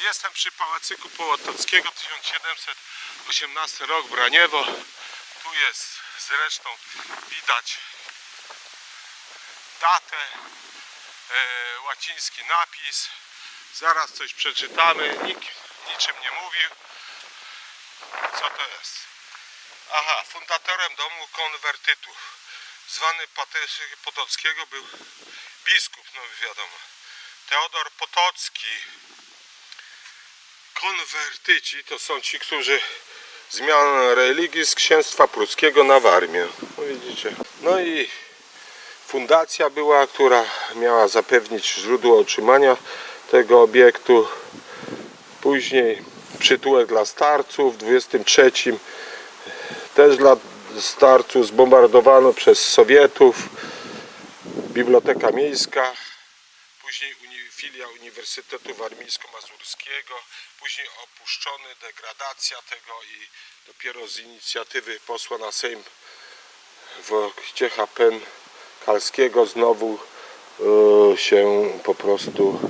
Jestem przy Pałacyku Połotowskiego 1718 rok Braniewo. Tu jest zresztą widać datę, e, łaciński napis. Zaraz coś przeczytamy. Nikt niczym nie mówił. Co to jest? Aha, fundatorem domu konwertytów. Zwany Patrycy Potockiego był biskup, no wiadomo. Teodor Potocki. Konwertyci to są ci, którzy zmianę religii z księstwa pruskiego na Warmię. No widzicie. No i fundacja była, która miała zapewnić źródło utrzymania tego obiektu. Później przytułek dla starców w 23 też dla starców zbombardowano przez Sowietów. Biblioteka miejska, później uni, filia Uniwersytetu Warmińsko-Mazurskiego, później opuszczony, degradacja tego i dopiero z inicjatywy posła na Sejm Wojciecha Pen Kalskiego znowu e, się po prostu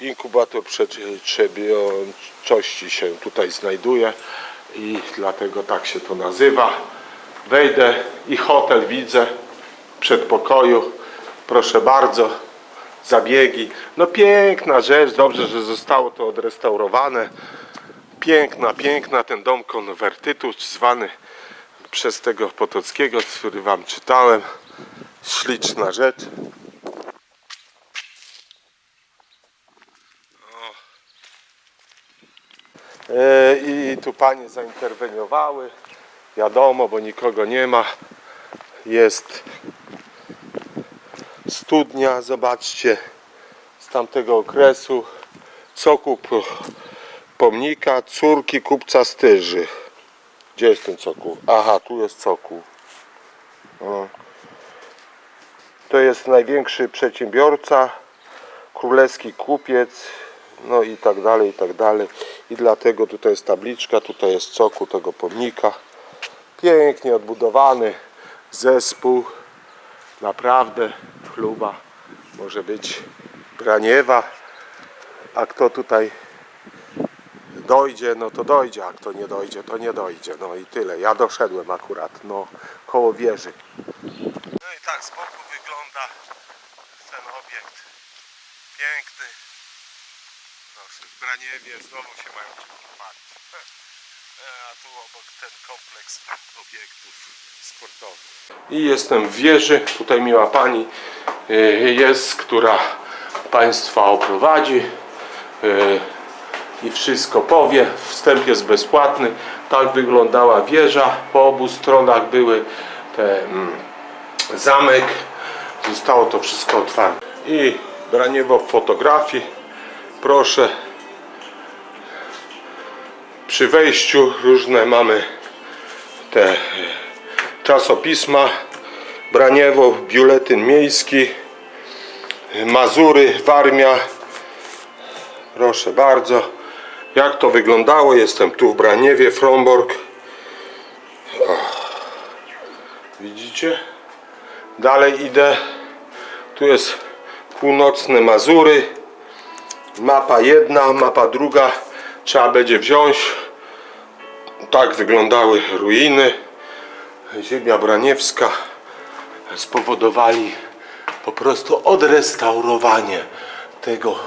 inkubator przedsiębiorczości się tutaj znajduje i dlatego tak się to nazywa. Wejdę i hotel widzę w przedpokoju. Proszę bardzo, zabiegi. No piękna rzecz, dobrze, że zostało to odrestaurowane. Piękna, piękna ten dom konwertytu, zwany przez tego Potockiego, który wam czytałem. Śliczna rzecz. E, I tu panie zainterweniowały. Wiadomo, bo nikogo nie ma. Jest studnia, zobaczcie, z tamtego okresu. Cokół po- pomnika córki kupca Styży. Gdzie jest ten cokół? Aha, tu jest cokół. To jest największy przedsiębiorca, królewski kupiec, no i tak dalej, i tak dalej. I dlatego tutaj jest tabliczka, tutaj jest cokół tego pomnika. Pięknie odbudowany zespół. Naprawdę chluba może być Braniewa. A kto tutaj dojdzie, no to dojdzie, a kto nie dojdzie, to nie dojdzie. No i tyle. Ja doszedłem akurat, no koło wieży. No i tak z boku wygląda ten obiekt. Piękny. Proszę, w Braniewie znowu się mają czym. E, A tu obok ten kompleks obiektów sportowych. I jestem w wieży. Tutaj miła pani e, jest, która Państwa oprowadzi e, i wszystko powie. Wstęp jest bezpłatny. Tak wyglądała wieża. Po obu stronach były te mm, zamek. Zostało to wszystko otwarte. I Braniewo w fotografii. Proszę. Przy wejściu różne mamy te e, czasopisma. Braniewo, biuletyn miejski. Mazury, Warmia. Proszę bardzo. Jak to wyglądało? Jestem tu w Braniewie, Fromborg. Widzicie? Dalej idę. Tu jest północne Mazury. Mapa jedna, mapa druga. Trzeba będzie wziąć. Tak wyglądały ruiny. Ziemia Braniewska. Spowodowali po prostu odrestaurowanie tego,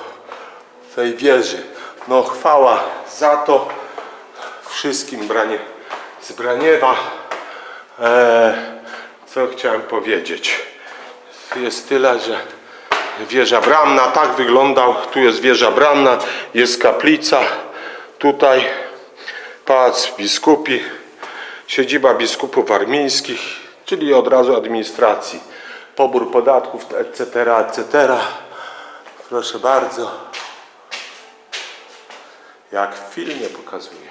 tej wieży. No chwała za to wszystkim branie, z Braniewa. E, co chciałem powiedzieć? Jest tyle, że wieża bramna, tak wyglądał. Tu jest wieża bramna, jest kaplica. Tutaj pałac biskupi, siedziba biskupów armińskich, czyli od razu administracji. Pobór podatków, etc., etc. Proszę bardzo. Jak w filmie pokazuje.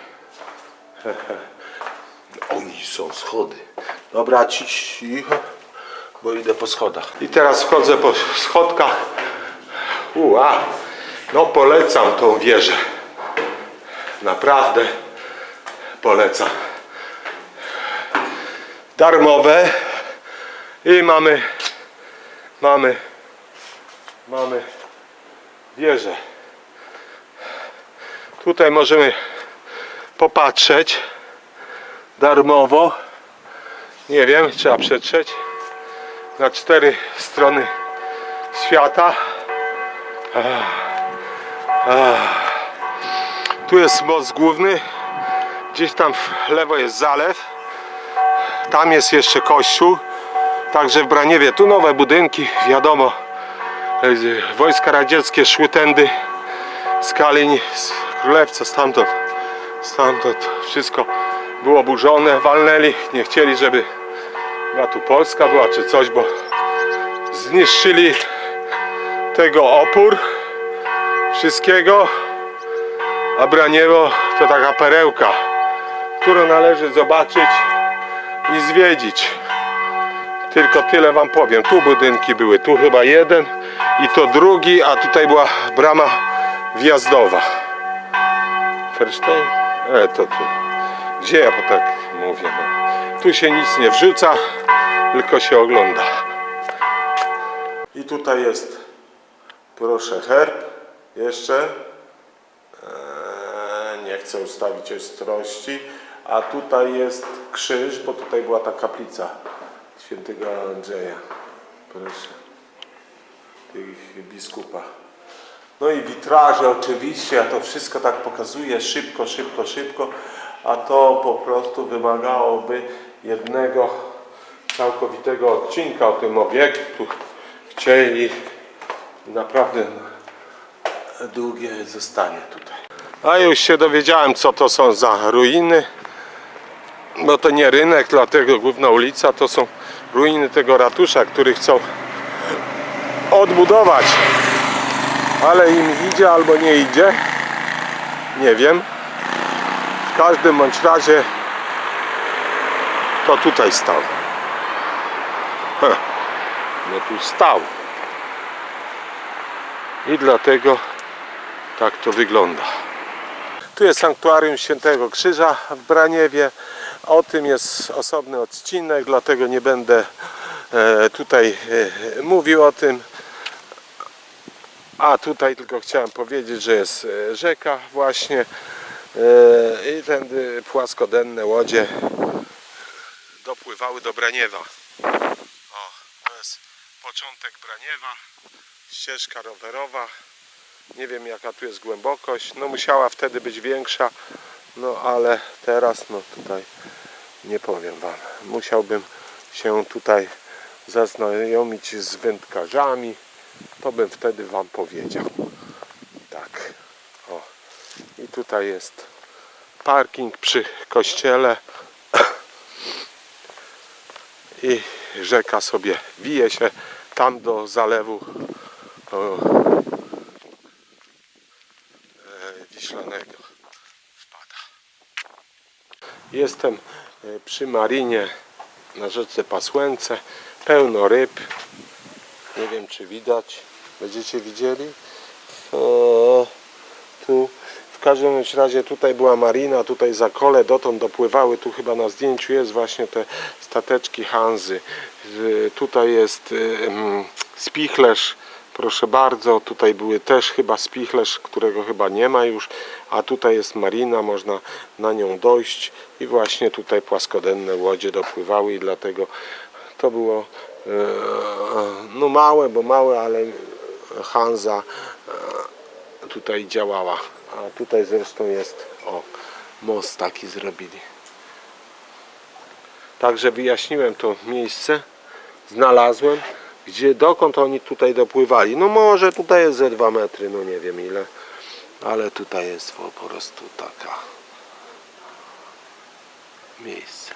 Oni są schody. Dobra, ci- cicho, bo idę po schodach. I teraz wchodzę po schodkach. Ua, no polecam tą wieżę. Naprawdę polecam. Darmowe. I mamy, mamy, mamy wieżę. Tutaj możemy popatrzeć darmowo. Nie wiem, trzeba przetrzeć na cztery strony świata. Ach. Ach. Tu jest most główny. Gdzieś tam w lewo jest zalew. Tam jest jeszcze kościół. Także w Braniewie tu nowe budynki, wiadomo. Wojska radzieckie szły tędy z Kaliń, z Królewca, stamtąd, stamtąd wszystko było burzone, walnęli, nie chcieli, żeby chyba tu Polska była czy coś, bo zniszczyli tego opór wszystkiego, a Braniewo to taka perełka, którą należy zobaczyć i zwiedzić. Tylko tyle wam powiem. Tu budynki były, tu chyba jeden i to drugi, a tutaj była brama wjazdowa. Ferstein? E, to tu. Gdzie ja po tak mówię? No. Tu się nic nie wrzuca, tylko się ogląda. I tutaj jest, proszę, herb jeszcze. Chcę ustawić ostrości. A tutaj jest krzyż, bo tutaj była ta kaplica świętego Andrzeja. Proszę. Tych biskupa. No i witraże oczywiście, ja to wszystko tak pokazuję szybko, szybko, szybko, a to po prostu wymagałoby jednego całkowitego odcinka o tym obiektu. Chcieli naprawdę długie zostanie tutaj. A już się dowiedziałem co to są za ruiny. Bo to nie rynek, dlatego główna ulica to są ruiny tego ratusza, który chcą odbudować. Ale im idzie albo nie idzie. Nie wiem. W każdym bądź razie to tutaj stał. No tu stał. I dlatego tak to wygląda. Tu jest sanktuarium Świętego Krzyża w Braniewie. O tym jest osobny odcinek, dlatego nie będę e, tutaj e, mówił o tym. A tutaj tylko chciałem powiedzieć, że jest e, rzeka właśnie i tędy płaskodenne łodzie dopływały do Braniewa. O, to jest początek Braniewa, ścieżka rowerowa. Nie wiem jaka tu jest głębokość. No musiała wtedy być większa. No ale teraz no tutaj nie powiem wam. Musiałbym się tutaj zaznajomić z wędkarzami. To bym wtedy wam powiedział. Tak. O. I tutaj jest parking przy kościele. I rzeka sobie wije się tam do zalewu. O, Jestem e, przy marinie na rzece Pasłęce. Pełno ryb. Nie wiem czy widać. Będziecie widzieli? O, tu w każdym razie tutaj była marina, tutaj za kole dotąd dopływały, tu chyba na zdjęciu jest właśnie te stateczki Hanzy. Y, Tutaj jest mm, spichlerz, proszę bardzo, tutaj były też chyba spichlerz, którego chyba nie ma już, a tutaj jest marina, można na nią dojść i właśnie tutaj płaskodenne łodzie dopływały i dlatego to było e, no małe, bo małe, ale Hanza e, tutaj działała. A tutaj zresztą jest o most taki zrobili. Także wyjaśniłem to miejsce, znalazłem, gdzie dokąd oni tutaj dopływali. No może tutaj jest ze 2 metry, no nie wiem ile, ale tutaj jest po prostu taka miejsce.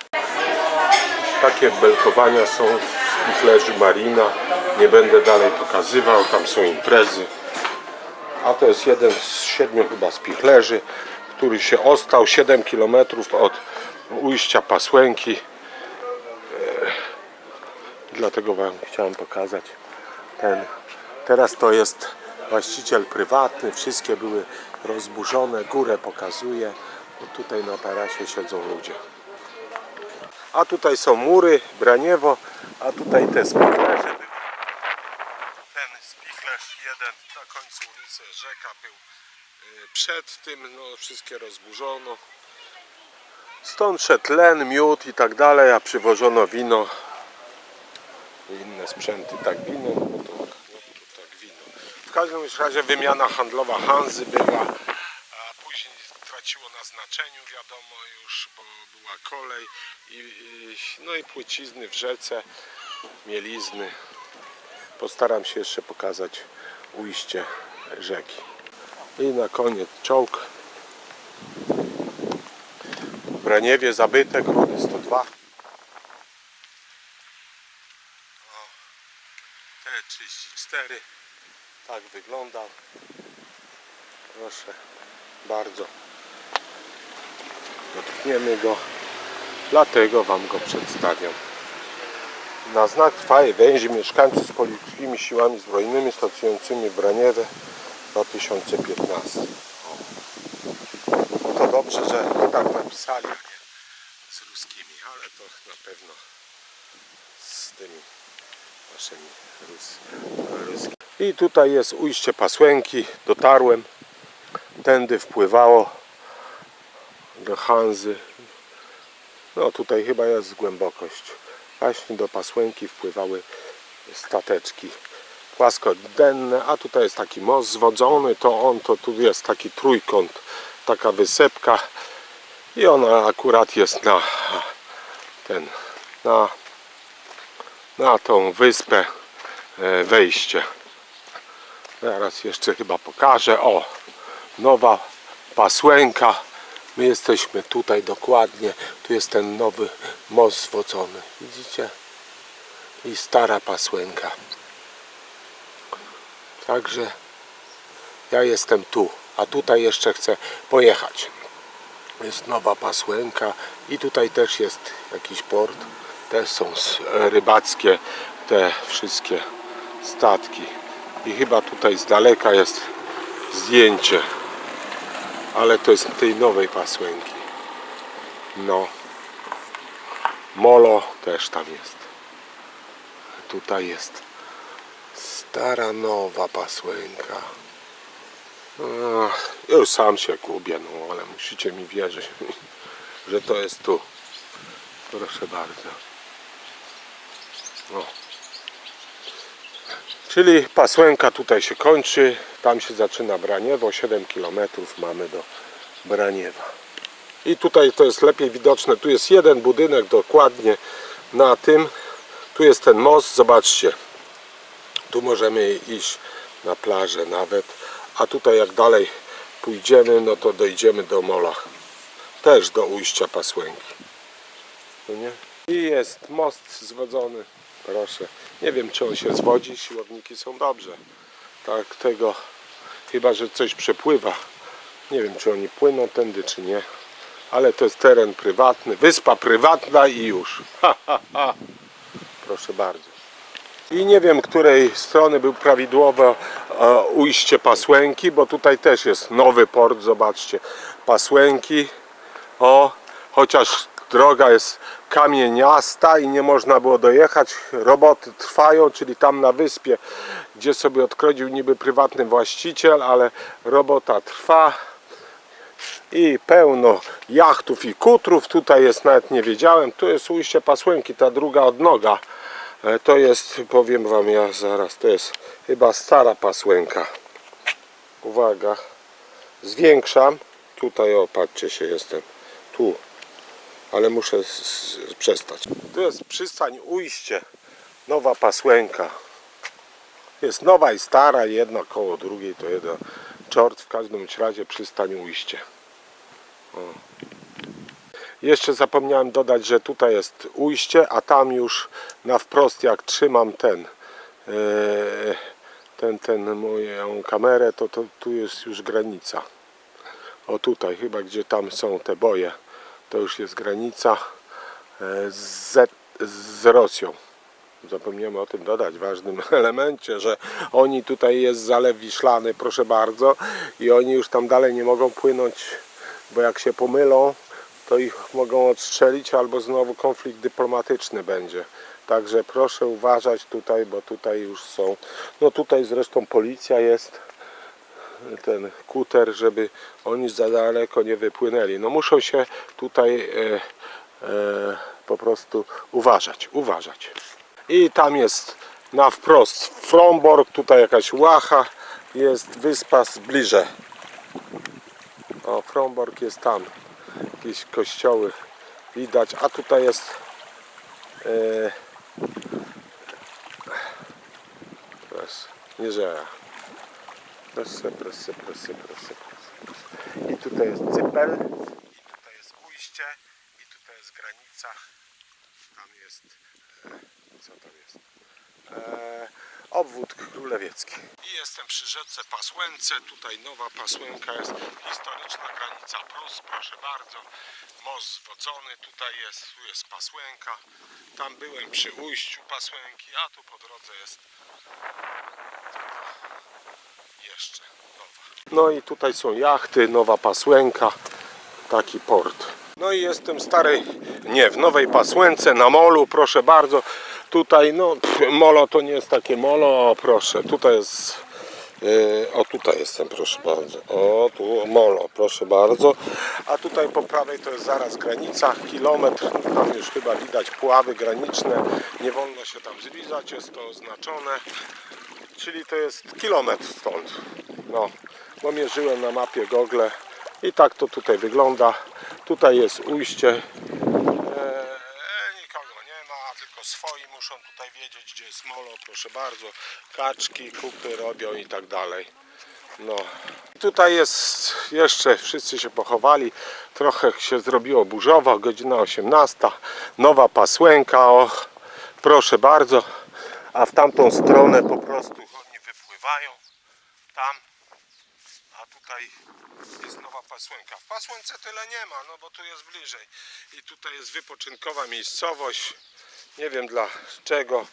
Takie belkowania są w spichlerzy Marina. Nie będę dalej pokazywał, tam są imprezy. A to jest jeden z siedmiu chyba spichlerzy, który się ostał 7 km od ujścia Pasłęki. Dlatego Wam chciałem pokazać ten. Teraz to jest właściciel prywatny, wszystkie były rozburzone, górę pokazuje. No Tutaj na tarasie siedzą ludzie. A tutaj są mury, Braniewo, a tutaj te spichlerze były. Ten spichlerz jeden na końcu ulicy, rzeka był Y, Przed tym no, wszystkie rozburzono. Stąd szedł len, miód i tak dalej, a przywożono wino inne sprzęty. Tak wino, no to, no, to tak wino. W każdym razie wymiana handlowa Hanzy była, a później traciło na znaczeniu, wiadomo już, bo była kolej i, no i płycizny w rzece, mielizny. Postaram się jeszcze pokazać ujście rzeki. I na koniec czołg. Braniewie zabytek, wody 102. O, T34. Tak wygląda. Proszę bardzo. Dotkniemy go, dlatego Wam go przedstawiam. Na znak trwałej więzi mieszkańcy z polityckimi siłami zbrojnymi stacjonującymi w Braniewie 2015. O. No to dobrze, że tak napisali, z ruskimi, ale to na pewno z tymi naszymi rus, ruskimi. I tutaj jest ujście Pasłęki, dotarłem, tędy wpływało do Hanzy. No tutaj chyba jest głębokość. Właśnie do Pasłęki wpływały stateczki płaskodenne, a tutaj jest taki most zwodzony, to on, to tu jest taki trójkąt, taka wysepka i ona akurat jest na ten, na, na tą wyspę e, wejście. Zaraz jeszcze chyba pokażę. O, nowa pasłęka. My jesteśmy tutaj dokładnie. Tu jest ten nowy most zwodzony. Widzicie? I stara pasłęka. Także ja jestem tu, a tutaj jeszcze chcę pojechać. Jest nowa pasłęka i tutaj też jest jakiś port. Też są s- rybackie te wszystkie statki. I chyba tutaj z daleka jest zdjęcie. Ale to jest tej nowej pasłęki. No. Molo też tam jest. Tutaj jest stara nowa pasłęka. Już sam się gubię, no ale musicie mi wierzyć, że to jest tu. Proszę bardzo. O. Czyli pasłęka tutaj się kończy, tam się zaczyna Braniewo, 7 km mamy do Braniewa. I tutaj to jest lepiej widoczne, tu jest jeden budynek dokładnie na tym, tu jest ten most, zobaczcie, tu możemy iść na plażę nawet, a tutaj jak dalej pójdziemy, no to dojdziemy do mola, też do ujścia Pasłęki. No nie? I jest most zwodzony, proszę. Nie wiem czy on się zwodzi, siłowniki są dobrze. Tak tego, chyba że coś przepływa. Nie wiem czy oni płyną tędy czy nie. Ale to jest teren prywatny, wyspa prywatna i już. Ha, ha, ha. Proszę bardzo. I nie wiem, której strony był prawidłowe e, ujście Pasłęki, bo tutaj też jest nowy port, zobaczcie. Pasłęki, o, chociaż droga jest kamieniasta i nie można było dojechać. Roboty trwają, czyli tam na wyspie, gdzie sobie odkrodził niby prywatny właściciel, ale robota trwa i pełno jachtów i kutrów. Tutaj jest nawet nie wiedziałem, tu jest ujście Pasłęki, ta druga odnoga. E, To jest, powiem wam ja zaraz, to jest chyba stara pasłęka. Uwaga, zwiększam. Tutaj o, patrzcie się, jestem tu, ale muszę przestać. Tu jest przystań ujście, nowa pasłęka. Jest nowa i stara, jedna koło drugiej to jeden czort, w każdym razie przystań ujście. O. Jeszcze zapomniałem dodać, że tutaj jest ujście, a tam już na wprost jak trzymam ten e, ten, ten moją kamerę, to, to tu jest już granica. O tutaj chyba, gdzie tam są te boje, to już jest granica e, z, z Rosją. Zapomniałem o tym dodać, ważnym elemencie, że oni tutaj jest zalew Wiszlany, proszę bardzo, i oni już tam dalej nie mogą płynąć, bo jak się pomylą, to ich mogą odstrzelić, albo znowu konflikt dyplomatyczny będzie. Także proszę uważać tutaj, bo tutaj już są. No tutaj zresztą policja jest. Ten kuter, żeby oni za daleko nie wypłynęli. No muszą się tutaj e, e, po prostu uważać, uważać. I tam jest na wprost Fromborg, tutaj jakaś łacha, jest wyspa zbliże. O, Fromborg jest tam, jakieś kościoły widać, a tutaj jest e, proszę, Niżera. Proszę, proszę, proszę, proszę, proszę. I tutaj jest Cypel, i tutaj jest ujście, i tutaj jest granica. Tam jest, e, co tam jest? E, obwód królewiecki. I jestem przy rzece Pasłęce. Tutaj nowa Pasłęka jest historyczna granica Prus. Proszę bardzo. Most zwodzony tutaj jest, tu jest Pasłęka. Tam byłem przy ujściu Pasłęki, a tu po drodze jest jeszcze. No i tutaj są jachty, nowa Pasłęka, taki port. No i jestem starej, nie, w nowej Pasłęce na molu, proszę bardzo. Tutaj, no, pff, molo to nie jest takie molo, o proszę, tutaj jest, yy, o tutaj jestem, proszę bardzo. O, tu molo, proszę bardzo. A tutaj po prawej to jest zaraz granica, kilometr, tam już chyba widać puławy graniczne, nie wolno się tam zlizać, jest to oznaczone czyli to jest kilometr stąd. No, bo mierzyłem na mapie Google i tak to tutaj wygląda. Tutaj jest ujście. Eee, nikogo nie ma, tylko swoi muszą tutaj wiedzieć, gdzie jest molo, proszę bardzo. Kaczki, kupy robią i tak dalej. No. Tutaj jest jeszcze, wszyscy się pochowali, trochę się zrobiło burzowo, godzina 18, nowa pasłęka, o, proszę bardzo, a w tamtą stronę po prostu oni wypływają, tam, a tutaj jest nowa pasłęka. W pasłęce tyle nie ma, no bo tu jest bliżej i tutaj jest wypoczynkowa miejscowość, nie wiem dla czego,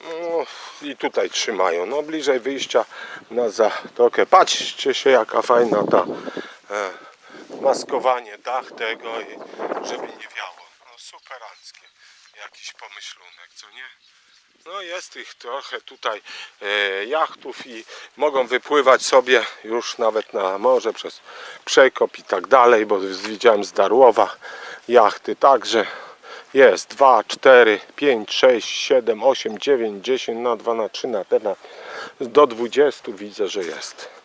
no, i tutaj trzymają. No bliżej wyjścia na zatokę. Patrzcie się jaka fajna ta e, maskowanie dach tego i żeby nie wiało. No superanckie. Jakiś pomyślunek, co nie? No jest ich trochę tutaj e, jachtów i mogą wypływać sobie już nawet na morze przez przekop i tak dalej, bo widziałem z Darłowa jachty także jest 2, 4, 5, 6, 7, 8, 9, 10 na 2 na 3 na 4 do 20 widzę, że jest.